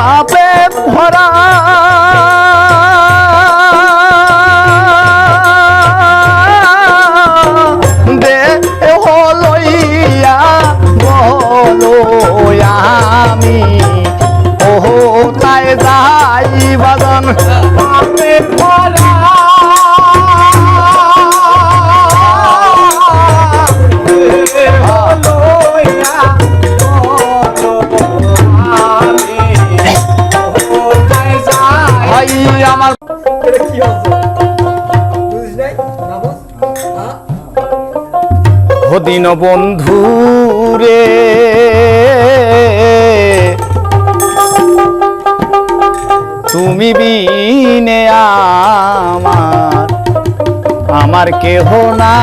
পাপে ভরা। দে হলইয়া বলো আমি। ওহো তাই যাই হদিন বন্ধু রে তুমি বিনে আমার আমার কেহ না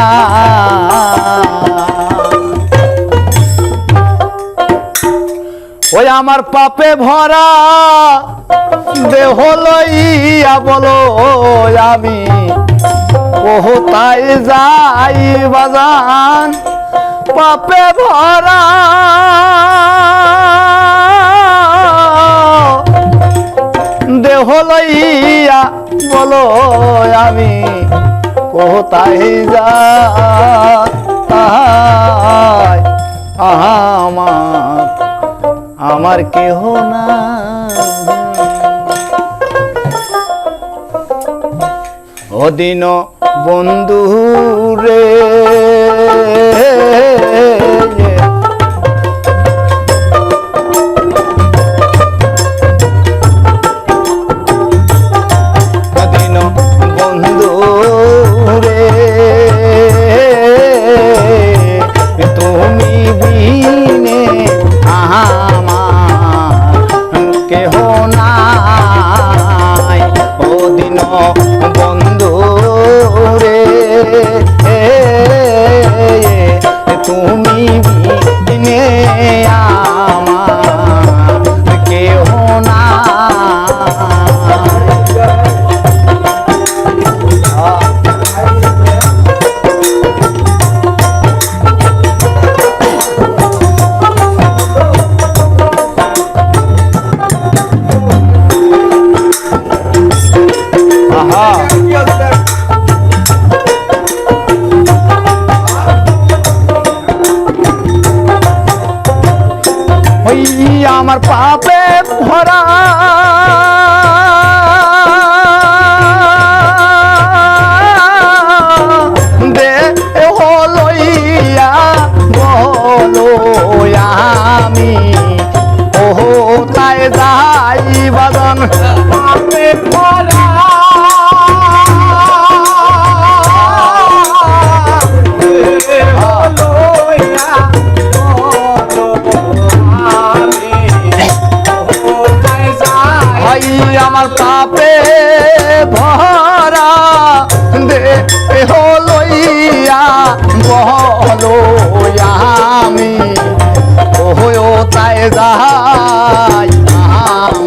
ওই আমার পাপে ভরা দেহ লইয়া বলো আমি ওহো তাই যাই বাজান, পাপে ভরা। দেহ লইয়া বলো আমি কোথায় যা আমার আমার কেহ না অদিন বন্ধু রে। তুমি বিনে আমার পাপে ভরা। আমি ওহো তাই যাই বাদন পাপে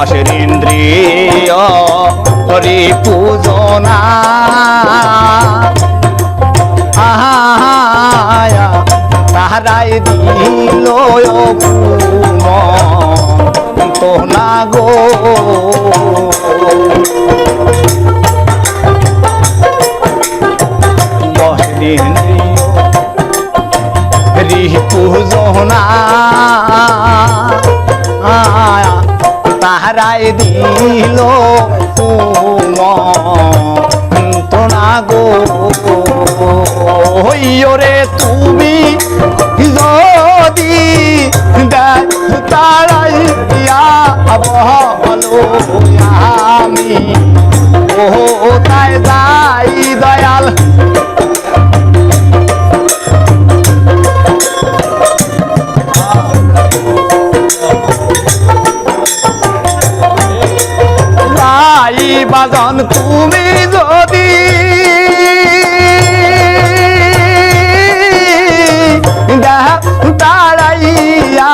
দশের ইন্দ্রিয় হরি পূজনা। আহায়া তাহারাই দিল তো না গো। দিল তোনা গো ওরে তুমি যদি তারাইয়া বলো আমি। ও তাই যাই দয়াল বাজন তুমি যদি তাড়াইয়া